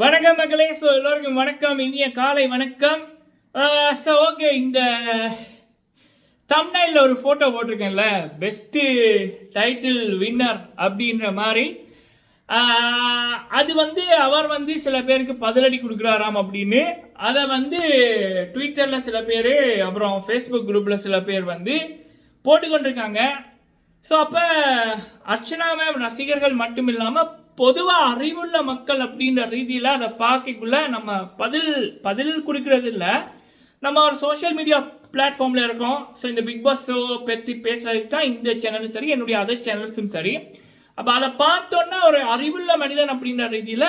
வணக்கம் மக்களே. ஸோ எல்லோருக்கும் வணக்கம். இனிய காலை வணக்கம். ஸோ ஓகே இந்த தம்னையில் ஒரு ஃபோட்டோ போட்டிருக்கேன்ல. பெஸ்ட்டு டைட்டில் வின்னர் அப்படின்ற மாதிரி. அது வந்து அவர் வந்து சில பேருக்கு பதிலடி கொடுக்குறாராம் அப்படின்னு. அதை வந்து ட்விட்டரில் சில பேர் அப்புறம் ஃபேஸ்புக் குரூப்பில் சில பேர் வந்து போட்டுக்கொண்டிருக்காங்க. ஸோ அப்போ அர்ச்சனா மேம் ரசிகர்கள் மட்டும் இல்லாமல் பொதுவாக அறிவுள்ள மக்கள் அப்படின்ற ரீதியில் அதை பார்க்கக்குள்ள நம்ம பதில் பதில் கொடுக்கறது இல்லை. நம்ம ஒரு சோஷியல் மீடியா பிளாட்ஃபார்மில் இருக்கோம் ஸோ இந்த பிக் பாஸ் ஷோ பற்றி பேசுறதுக்கு தான் இந்த சேனலும் சரி என்னுடைய அதர் சேனல்ஸும் சரி. அப்போ அதை பார்த்தோன்னா ஒரு அறிவுள்ள மனிதன் அப்படின்ற ரீதியில்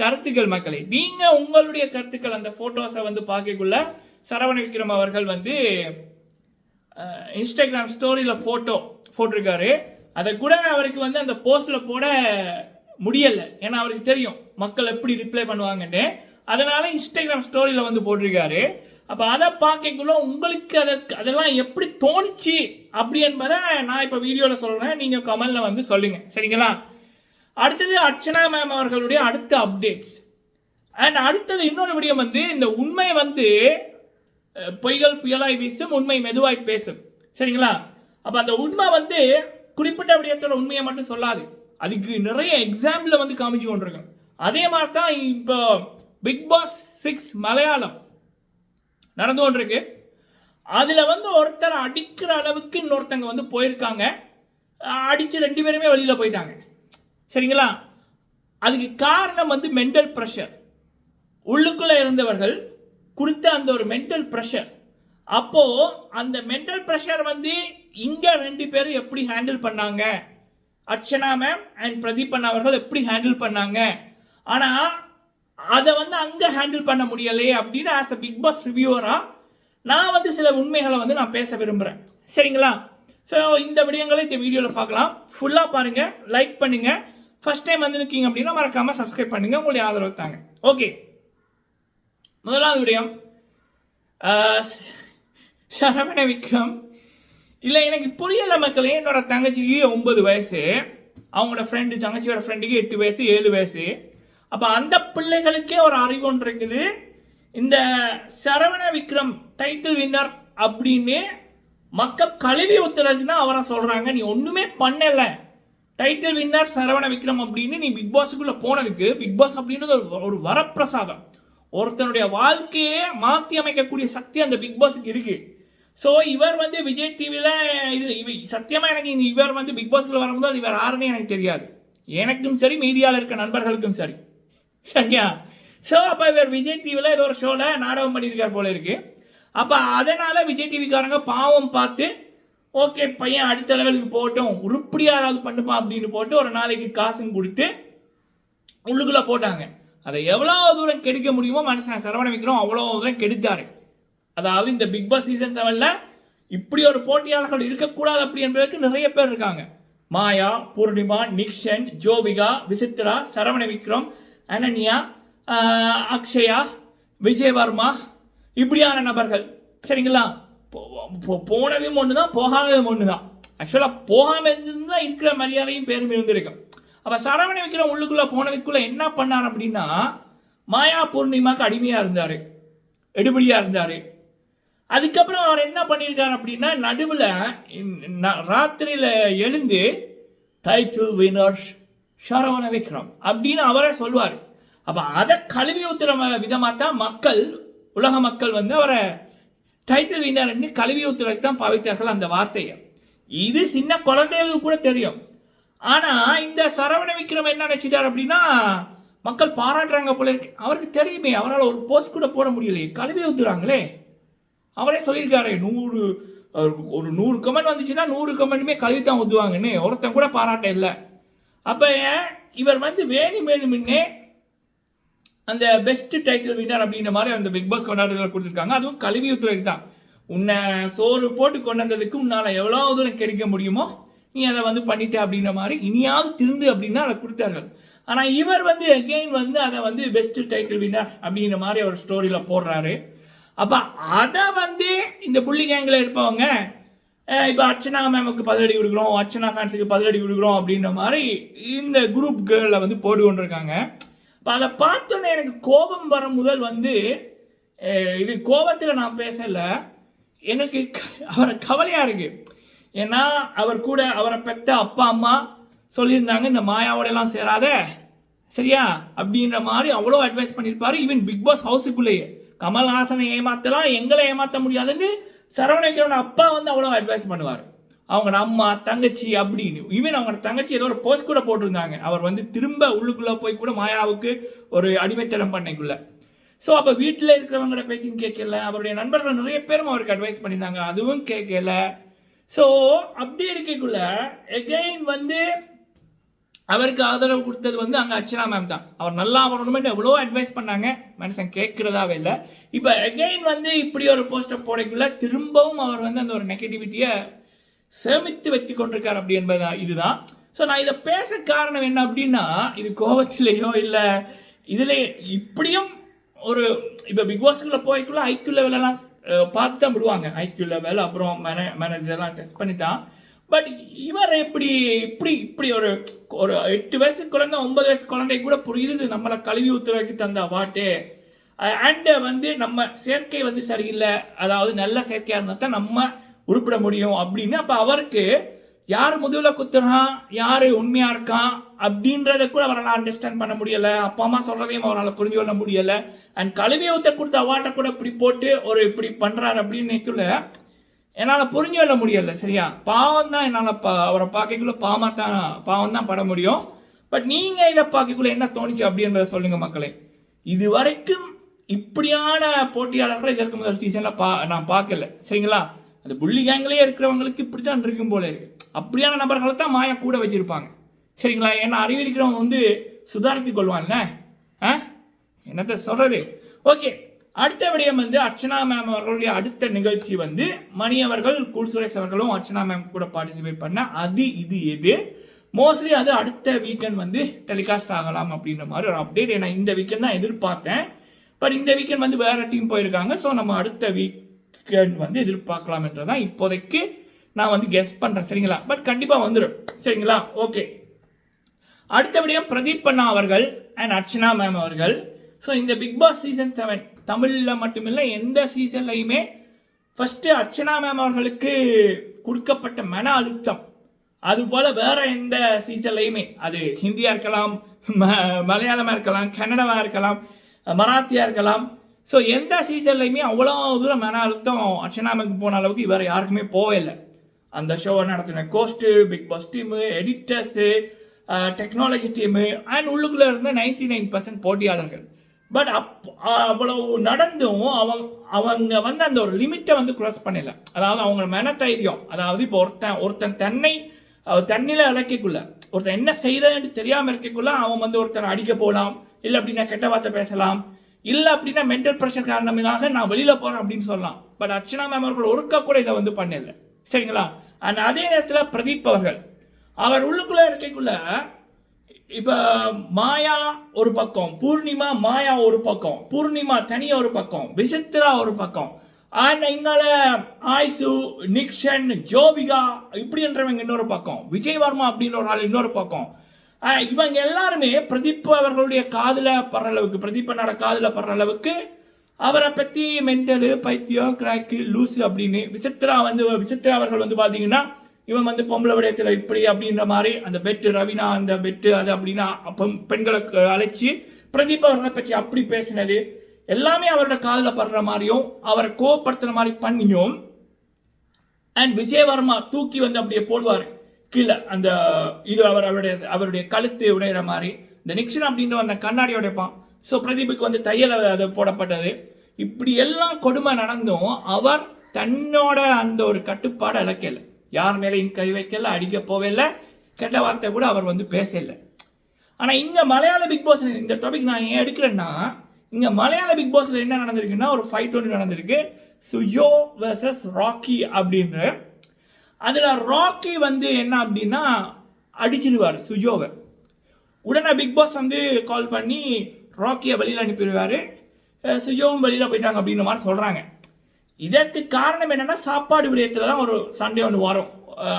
கருத்துக்கள் மக்களே. நீங்கள் உங்களுடைய கருத்துக்கள் அந்த ஃபோட்டோஸை வந்து பார்க்கக்குள்ள சரவண விக்ரம் அவர்கள் வந்து இன்ஸ்டாகிராம் ஸ்டோரியில் ஃபோட்டோ போட்டிருக்காரு. அதை கூட அவருக்கு வந்து அந்த போஸ்டில் போட முடியலை. ஏன்னா அவருக்கு தெரியும் மக்கள் எப்படி ரிப்ளை பண்ணுவாங்கன்னு. அதனால இன்ஸ்டாகிராம் ஸ்டோரியில் வந்து போட்டிருக்காரு. அப்போ அதை பார்க்கக்குள்ள உங்களுக்கு அதை அதெல்லாம் எப்படி தோணுச்சு அப்படி என்பதை நான் இப்போ வீடியோவில் சொல்கிறேன் நீங்கள் கமலில் வந்து சொல்லுங்கள் சரிங்களா? அடுத்தது அர்ச்சனா மேம் அவர்களுடைய அடுத்த அப்டேட்ஸ் அண்ட் அடுத்தது இன்னொரு விடயம் வந்து இந்த உண்மை வந்து பொய்கள் புயலாய் வீசும் உண்மை மெதுவாய் பேசும். சரிங்களா? அப்போ அந்த உண்மை வந்து குறிப்பிட்ட விடயத்தோட உண்மையை மட்டும் சொல்லாது. அதுக்கு நிறைய எக்ஸாம்பிள் வந்து காமிச்சு கொண்டிருக்கோம் அதே மாதிரி தான் இப்போ பிக் பாஸ் சிக்ஸ் மலையாளம் நடந்து கொண்டிருக்கு. அதில் வந்து ஒருத்தர் அடிக்கிற அளவுக்கு இன்னொருத்தங்க வந்து போயிருக்காங்க. அடித்து ரெண்டு பேருமே வெளியில் போயிட்டாங்க. சரிங்களா? அதுக்கு காரணம் வந்து மென்டல் ப்ரெஷர் உள்ளுக்குள்ளே இருந்தவர்கள் கொடுத்த அந்த ஒரு மென்டல் ப்ரெஷர் அப்போது அந்த மென்டல் ப்ரெஷர் வந்து இங்கே ரெண்டு பேரும் எப்படி ஹேண்டில் பண்ணாங்க? அர்ச்சனா மேம் அண்ட் பிரதீபன் அவர்கள் எப்படி ஹேண்டில் பண்ணாங்க? ஆனால் அதை வந்து அங்கே ஹேண்டில் பண்ண முடியலையே அப்படின்னு ஆஸ் அ பிக் பாஸ் ரிவ்யூவராக நான் வந்து சில உண்மைகளை வந்து நான் பேச விரும்புகிறேன் சரிங்களா? ஸோ இந்த விடயங்களை இந்த வீடியோவில் பார்க்கலாம். ஃபுல்லாக பாருங்கள் லைக் பண்ணுங்கள் ஃபஸ்ட் டைம் வந்துருக்கீங்க அப்படின்னா மறக்காமல் சப்ஸ்கிரைப் பண்ணுங்கள் உங்களுடைய ஆதரவு தாங்க. ஓகே முதலாவது விடயம் சரவண விக்ரம். இல்லை எனக்கு புரியல மக்களே என்னோட தங்கச்சிக்கு ஒன்பது வயசு அவங்களோட ஃப்ரெண்டு தங்கச்சியோட ஃப்ரெண்டுக்கு எட்டு வயசு ஏழு வயசு. அப்போ அந்த பிள்ளைகளுக்கே ஒரு அறிவு ஒன்று இருக்குது. இந்த சரவண விக்ரம் டைட்டில் வின்னர் அப்படின்னு மக்கள் கழுவி ஊத்துறதுக்கு தான் அவரை சொல்கிறாங்க நீ ஒன்றுமே பண்ணலை. டைட்டில் வின்னர் சரவண விக்ரம் அப்படின்னு நீ பிக் பாஸுக்குள்ளே போனதுக்கு பிக் பாஸ் அப்படின்றது ஒரு ஒரு வரப்பிரசாதம். ஒருத்தனுடைய வாழ்க்கையே மாற்றி அமைக்கக்கூடிய சக்தி அந்த பிக் பாஸுக்கு இருக்குது ஸோ இவர் வந்து விஜய் டிவியில் இது இவ சத்தியமாக எனக்கு இந்த இவர் வந்து பிக் பாஸ்க்குள்ள வரும்போது இவர் யாருன்னு எனக்கு தெரியாது. எனக்கும் சரி மீடியாவில் இருக்க நண்பர்களுக்கும் சரி. சரியா? ஸோ அப்போ இவர் விஜய் டிவியில் ஏதோ ஒரு ஷோவில் நாடகம் பண்ணியிருக்கார் போல இருக்குது அப்போ அதனால் விஜய் டிவிக்காரங்க பாவம் பார்த்து ஓகே பையன் அடுத்த லெவலுக்கு போட்டோம் உருப்படியாக ஏதாவது பண்ணுப்பான் அப்படின்னு போட்டு ஒரு நாளைக்கு காசும் கொடுத்து உள்ளுக்குள்ளே போட்டாங்க. அதை எவ்வளோ தூரம் கெடுக்க முடியுமோ மனுஷன் சரவண விக்ரம் அவ்வளோ தூரம் கெடுத்தாரு. அதாவது இந்த பிக் பாஸ் சீசன் செவனில் இப்படி ஒரு போட்டியாளர்கள் இருக்கக்கூடாது அப்படி என்பதற்கு நிறைய பேர் இருக்காங்க. மாயா பூர்ணிமா நிக்ஷன் ஜோவிகா விசித்ரா சரவண விக்ரம் அனன்யா அக்ஷயா விஜயவர்மா இப்படியான நபர்கள். சரிங்களா? போ- போனதும் ஒன்று தான் போகாததும் ஒன்று தான் ஆக்சுவலாக போகாமல் இருந்திருந்தா இருக்கிற மரியாதையும் பேரும் இருந்திருக்கும். அப்போ சரவண விக்ரம் உள்ளுக்குள்ளே போனதுக்குள்ளே என்ன பண்ணார் அப்படின்னா மாயா பூர்ணிமாக்கு அடிமையாக இருந்தார். எடுபடியாக இருந்தார். அதுக்கப்புறம் அவர் என்ன பண்ணியிருக்கார் அப்படின்னா நடுவில் ராத்திரியில் எழுந்து டைட்டில் வினர்ஸ் சரவண விக்ரம் அப்படின்னு அவரே சொல்வார் அப்போ அதை கழுவி ஊற்றுற விதமாக தான் மக்கள் உலக மக்கள் வந்து அவரை டைட்டில் வினர்னு கழுவி ஊற்றுறதுக்கு தான் பாவித்தார்கள் அந்த வார்த்தையை. இது சின்ன குழந்தைகளுக்கு கூட தெரியும். ஆனால் இந்த சரவண விக்ரம் என்ன நினச்சிட்டார் அப்படின்னா மக்கள் பாராட்டுறாங்க போல இருக்கு. அவருக்கு தெரியுமே அவரால் ஒரு போஸ்ட் கூட போட முடியலையே. கழுவி ஊத்துறாங்களே. அவரே சொல்லியிருக்காரு நூறு ஒரு- நூறு கமெண்ட் வந்துச்சுன்னா நூறு கமெண்ட்டுமே கழுவி தான் ஊற்றுவாங்கன்னு ஒருத்தன் கூட பாராட்ட இல்லை. அப்போ இவர் வந்து வேணும் வேணுமுன்னே அந்த பெஸ்ட் டைட்டில் வின்னர் அப்படின்ற மாதிரி அந்த பிக் பாஸ் கொண்டாடுதல் கொடுத்துருக்காங்க. அதுவும் கழுவி ஊத்துறதுக்கு தான். உன்னை சோறு போட்டு கொண்டு வந்ததுக்கு உன்னால் எவ்வளோ தூரம் கிடைக்க முடியுமோ நீ அதை வந்து பண்ணிட்ட அப்படின்ற மாதிரி இனியாவது திருந்து அப்படின்னா அதை கொடுத்தார்கள். ஆனால் இவர் வந்து அகெயின் வந்து அதை வந்து பெஸ்ட் டைட்டில் வின்னர் அப்படின்ற மாதிரி அவர் ஸ்டோரியில் போடுறாரு. அப்போ அதை வந்து இந்த புள்ளி கேங்கில் இருப்பவங்க இப்போ அர்ச்சனா மேமுக்கு பதிலடி கொடுக்குறோம் அர்ச்சனா ஃபேன்ஸுக்கு பதிலடி கொடுக்குறோம் அப்படின்ற மாதிரி இந்த குரூப் கேர்ளில் வந்து போட்டு கொண்டிருக்காங்க. இப்போ அதை பார்த்தோன்னே எனக்கு கோபம் வர முதல் வந்து இது கோபத்தில் நான் பேசலை. எனக்கு க- அவரை கவலையாக இருக்குது ஏன்னா அவர் கூட அவரை பெத்த அப்பா அம்மா சொல்லியிருந்தாங்க இந்த மாயாவோடலாம் சேராத. சரியா? அப்படின்ற மாதிரி அவ்வளோ அட்வைஸ் பண்ணியிருப்பார். ஈவன் பிக் பாஸ் ஹவுஸுக்குள்ளேயே கமல்ஹாசனை ஏமாத்தலாம் எங்களை ஏமாற்ற முடியாதுன்னு சரவணேஸ்வரன் அப்பா வந்து அவ்வளோ அட்வைஸ் பண்ணுவார். அவங்க அம்மா தங்கச்சி அப்படின்னு. ஈவன் அவங்க தங்கச்சி ஏதோ ஒரு போஸ்ட் கூட போட்டிருந்தாங்க. அவர் வந்து திரும்ப உள்ளுக்குள்ளே போய் கூட மாயாவுக்கு ஒரு அடிமைத்தனம் பண்ணைக்குள்ள. ஸோ அப்போ வீட்டில் இருக்கிறவங்களோட பேச்சும் கேட்கல. அவருடைய நண்பர்கள் நிறைய பேரும் அவருக்கு அட்வைஸ் பண்ணியிருந்தாங்க. அதுவும் கேட்கல. ஸோ அப்படி இருக்கக்குள்ள எகெயின் வந்து அவருக்கு ஆதரவு கொடுத்தது வந்து அங்கே அர்ச்சனா மேம் தான். அவர் நல்லா வரணுமென்னு எவ்வளோ அட்வைஸ் பண்ணாங்க. மனுஷன் கேட்குறதாவே இல்லை. இப்போ அகெயின் வந்து இப்படி ஒரு போஸ்டர் போடக்குள்ள திரும்பவும் அவர் வந்து அந்த ஒரு நெகட்டிவிட்டியை சேமித்து வச்சு கொண்டிருக்கார் அப்படி என்பது இதுதான். ஸோ நான் இதை பேச காரணம் என்ன அப்படின்னா இது கோபத்திலேயோ இல்லை இதில் இப்படியும் ஒரு இப்போ பிக் பாஸ்க்குள்ளே போய்க்குள்ள ஐக்கியூ லெவலெல்லாம் பார்த்து தான் விடுவாங்க. ஐக்கியூ லெவல் அப்புறம் மேனே மேனேஜர்லாம் டெஸ்ட் பண்ணி தான் பட் இவர் எப்படி இப்படி இப்படி ஒரு ஒரு எட்டு வயசு குழந்தை ஒன்பது வயசு குழந்தை கூட புரியுது நம்மளை கழுவி ஊத்துறதுக்கு தந்த வாட்டு அண்ட் வந்து நம்ம சேர்க்கை வந்து சரியில்லை. அதாவது நல்ல சேர்க்கையாக இருந்தால் தான் நம்ம உருப்பிட முடியும் அப்படின்னு. அப்போ அவருக்கு யார் முதுகில் குத்துறான் யார் உண்மையாக இருக்கான் அப்படின்றத கூட அவரால் அண்டர்ஸ்டாண்ட் பண்ண முடியலை. அப்பா அம்மா சொல்கிறதையும் அவரால் புரிஞ்சு கொள்ள முடியலை. அண்ட் கழுவி ஊற்ற கொடுத்த அவாட்டை கூட இப்படி போட்டு ஒரு இப்படி பண்ணுறாரு அப்படின்னு என்னால் புரிஞ்சு கொள்ள முடியலை சரியா? பாவம் தான் என்னால் பா அவரை பார்க்கக்குள்ள பாவமாக தான் பாவம் தான் பட முடியும். பட் நீங்கள் இதை பார்க்கக்குள்ள என்ன தோணுச்சு அப்படின்றத சொல்லுங்கள் மக்களே. இது வரைக்கும் இப்படியான போட்டியாளர்களை இதற்கு முதல் சீசனில் பா நான் பார்க்கல சரிங்களா? அந்த புள்ளி கேங்லேயே இருக்கிறவங்களுக்கு இப்படி தான் இருக்கும் போல இருக்கு. அப்படியான நபர்களை தான் மாயா கூட வச்சுருப்பாங்க சரிங்களா? ஏன்னா அறிவிக்கிறவங்க வந்து சுதாரித்து கொள்வான்ல ஆ? என்னத்த சொல்கிறது ஓகே அடுத்த விடயம் வந்து அர்ச்சனா மேம் அவர்களுடைய அடுத்த நிகழ்ச்சி வந்து மணி அவர்கள் குல்சுரேஷ் அவர்களும் அர்ச்சனா மேம் கூட பார்ட்டிசிபேட் பண்ண அது இது எது. மோஸ்ட்லி அது அடுத்த வீக்கெண்ட் வந்து டெலிகாஸ்ட் ஆகலாம் அப்படின்ற மாதிரி ஒரு அப்டேட் நான் இந்த வீக்கெண்ட் தான் எதிர்பார்த்தேன். பட் இந்த வீக்கெண்ட் வந்து வேறு டீம் போயிருக்காங்க. ஸோ நம்ம அடுத்த வீக்கெண்ட் வந்து எதிர்பார்க்கலாம் என்றதான் இப்போதைக்கு நான் வந்து கெஸ் பண்ணுறேன் சரிங்களா? பட் கண்டிப்பாக வந்துடும் சரிங்களா? ஓகே அடுத்தபடியாக பிரதீப் அண்ணா அவர்கள் அண்ட் அர்ச்சனா மேம் அவர்கள். ஸோ இந்த பிக் பாஸ் சீசன் செவன் தமிழில் மட்டுமில்லை எந்த சீசன்லையுமே ஃபஸ்ட்டு அர்ச்சனா மேம் அவர்களுக்கு கொடுக்கப்பட்ட மன அழுத்தம். அதுபோல் வேற எந்த சீசன்லையுமே அது ஹிந்தியாக இருக்கலாம் ம மலையாளமாக இருக்கலாம் கன்னடமாக இருக்கலாம் மராத்தியாக இருக்கலாம். ஸோ எந்த சீசன்லையுமே அவ்வளோ தூரம் மன அழுத்தம் அர்ச்சனா மேம்க்கு போன அளவுக்கு வேறு யாருக்குமே போவே இல்லை அந்த ஷோவை நடத்தின host Bigg Boss team editors technology team and உள்ளுக்குள்ளே இருந்த நைன்டி நைன் பர்சன்ட் போட்டியாளர்கள். பட் அப் அவ்வளவு நடந்தும் அவங்க அவங்க வந்து அந்த ஒரு லிமிட்டை வந்து க்ராஸ் பண்ணல. அதாவது அவங்க மனத்தைரியம் தைரியம். அதாவது இப்போ ஒருத்தன் ஒருத்தன் தன்னை தண்ணியில் இறக்கக்குள்ள ஒருத்தன் என்ன செய்யறதுன்னு தெரியாமல் இருக்கக்குள்ள அவன் வந்து ஒருத்தன் அடிக்க போகலாம் இல்லை அப்படின்னா கெட்ட வார்த்தை பேசலாம். இல்லை அப்படின்னா மென்டல் ப்ரெஷர் காரணமாக நான் வெளியில் போகிறேன் அப்படின்னு சொல்லலாம். பட் அர்ச்சனா மேம் அவர்கள் ஒருக்கா கூட இதை வந்து பண்ணல. சரிங்களா? அண்ட் அதே நேரத்தில் பிரதீப் அவர்கள் அவர் உள்ளுக்குள்ளே இருக்கக்குள்ள இப்போ மாயா ஒரு பக்கம் பூர்ணிமா மாயா ஒரு பக்கம் பூர்ணிமா தனியாக ஒரு பக்கம் விசித்ரா ஒரு பக்கம். அண்ட் இங்கால ஆயுசு நிக்ஷன் ஜோவிகா இப்படின்றவங்க இன்னொரு பக்கம் விஜய் வர்மா ஒரு ஆள் இன்னொரு பக்கம். இவங்க எல்லாருமே பிரதீப் அவர்களுடைய காதில் படுற அளவுக்கு பிரதீப்பனோட காதில் படுற அளவுக்கு அவரை பற்றி மென்டலு பைத்தியம் கிராக்கு லூஸ் அப்படின்னு விசித்ரா வந்து விசித்ரா அவர்கள் வந்து பார்த்தீங்கன்னா இவன் வந்து பொம்பளை விடயத்தில் இப்படி அப்படின்ற மாதிரி அந்த பெட்டு ரவினா அந்த பெட்டு அது அப்படின்னா அப்போ பெண்களுக்கு அழைச்சி பிரதீப் அவர்களை பற்றி அப்படி பேசினது. எல்லாமே அவரோட காதில் படுற மாதிரியும் அவரை கோபப்படுத்துகிற மாதிரி பண்ணியும் அண்ட் விஜயவர்மா தூக்கி வந்து அப்படியே போடுவார். கீழே அந்த இது அவர் அவருடைய அவருடைய கழுத்து உடையிற மாதிரி. இந்த நிக்ஷன் அப்படின்ற அந்த கண்ணாடி உடைப்பான். ஸோ பிரதீபுக்கு வந்து தையல் அது போடப்பட்டது. இப்படி எல்லாம் கொடுமை நடந்தும் அவர் தன்னோட அந்த ஒரு கட்டுப்பாடை இழக்கலை. யார் மேலேயும் கை வைக்கல அடிக்க போகல. கெட்ட வார்த்தை கூட அவர் வந்து பேசலை. ஆனால் இங்கே மலையாள பிக் பாஸ் இந்த டாபிக் நான் ஏன் எடுக்கிறேன்னா இங்கே மலையாள பிக் பாஸில் என்ன நடந்திருக்குன்னா ஒரு ஃபைட் ஒன்று நடந்திருக்கு. சுயோ வர்சஸ் ராக்கி அப்படின்ற. அதில் ராக்கி வந்து என்ன அப்படின்னா அடிச்சிடுவார் சுயோவை உடனே பிக் பாஸ் வந்து கால் பண்ணி ராக்கியை வெளியில் அனுப்பிடுவார். சுஜோவும் வெளியில் போயிட்டாங்க அப்படின்ற மாதிரி சொல்கிறாங்க இதற்கு காரணம் என்னன்னா சாப்பாடு விடயத்தில் தான் ஒரு சண்டே ஒன்று வரும்.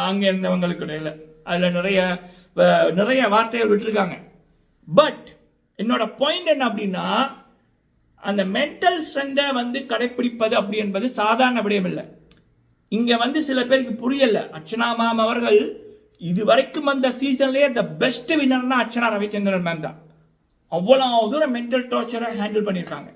அங்கே இருந்தவங்களுக்கு இடையில. அதில் நிறைய நிறைய வார்த்தைகள் விட்டுருக்காங்க. பட் என்னோட பாயிண்ட் என்ன அப்படின்னா அந்த மென்டல் ஸ்ட்ரென்த்தை வந்து கடைப்பிடிப்பது அப்படி என்பது சாதாரண விடயம் இல்லை. இங்கே வந்து சில பேருக்கு புரியலை. அர்ச்சனா மேம் அவர்கள் இது வரைக்கும் வந்த சீசன்லேயே த பெஸ்ட் வின்னர்னா அர்ச்சனா ரவிச்சந்திரன் மேம் தான். அவ்வளோ தூரம் மென்டல் டார்ச்சரை ஹேண்டில் பண்ணியிருக்காங்க.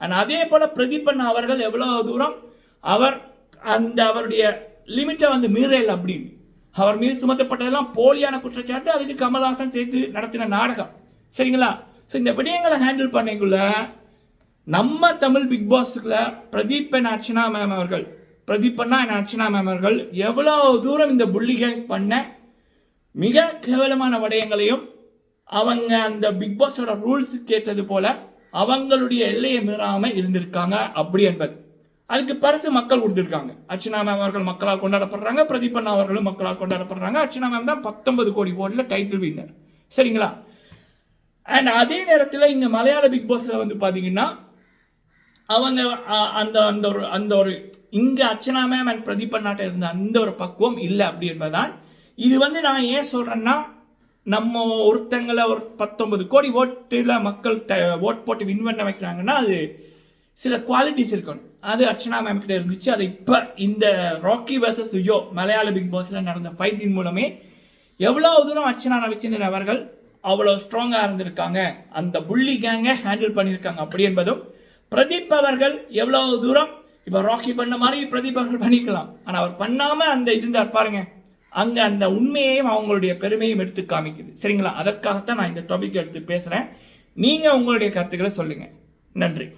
அண்ட் அதே போல் பிரதீபன் அவர்கள் எவ்வளோ தூரம் அவர் அந்த அவருடைய லிமிட்டை வந்து மீறல் அப்படின்னு அவர் மீது சுமத்தப்பட்டதெல்லாம் போலியான குற்றச்சாட்டு அதுக்கு கமல்ஹாசன் சேர்த்து நடத்தின நாடகம். சரிங்களா? ஸோ இந்த விடயங்களை ஹேண்டில் பண்ணிக்குள்ள நம்ம தமிழ் பிக் பாஸுக்குள்ள பிரதீபன் அர்ச்சனா மேம் அவர்கள் பிரதீபன்னா என் அர்ச்சனா மேம் அவர்கள் எவ்வளோ தூரம் இந்த புள்ளிகை பண்ண மிக கேவலமான விடயங்களையும் அவங்க அந்த பிக் பாஸோட ரூல்ஸ் கேட்டது போல அவங்களுடைய எல்லையை மீறாமல் இருந்திருக்காங்க அப்படி என்பது. அதுக்கு பரிசு மக்கள் கொடுத்துருக்காங்க. அர்ச்சனா மேம் அவர்கள் மக்களால் கொண்டாடப்படுறாங்க பிரதீபண்ணா அவர்களும் மக்களால் கொண்டாடப்படுறாங்க. அர்ச்சனா மேம் தான் பத்தொன்பது கோடி ஓட்டில் டைட்டில் வின்னர் சரிங்களா? அண்ட் அதே நேரத்தில் இங்கே மலையாள பிக் பாஸில் வந்து பார்த்தீங்கன்னா அவங்க அந்த அந்த ஒரு அந்த ஒரு இங்கே அர்ச்சனா மேம் அண்ட் பிரதீப் இருந்த அந்த ஒரு பக்குவம் இல்லை அப்படி என்பதுதான் இது வந்து நான் ஏன் சொல்கிறேன்னா நம்ம ஒருத்தங்களை ஒரு பத்தொன்பது கோடி ஓட்டில் மக்கள் ஓட் போட்டு வின் பண்ண வைக்கிறாங்கன்னா அது சில குவாலிட்டிஸ் இருக்கணும். அது அர்ச்சனா மேம் கிட்ட இருந்துச்சு. அது இப்போ இந்த ராக்கி வர்சஸ் விஜோ மலையாள பிக் பாஸில் நடந்த ஃபைட்டின் மூலமே எவ்வளோ தூரம் அர்ச்சனா ரவிச்சந்திரன் அவர்கள்? அவ்வளோ ஸ்ட்ராங்காக இருந்திருக்காங்க. அந்த புள்ளி கேங்கை ஹேண்டில் பண்ணியிருக்காங்க அப்படி என்பதும் பிரதீப் அவர்கள் எவ்வளோ தூரம் இப்போ ராக்கி பண்ண மாதிரி பிரதீப் அவர்கள் பண்ணிக்கலாம். ஆனால் அவர் பண்ணாமல் அந்த இருந்தார் பாருங்கள் அங்கே அந்த உண்மையையும் அவங்களுடைய பெருமையும் எடுத்து காமிக்குது. சரிங்களா? அதற்காகத்தான் நான் இந்த டாபிக் எடுத்து பேசுகிறேன் நீங்கள் உங்களுடைய கருத்துக்களை சொல்லுங்கள் நன்றி.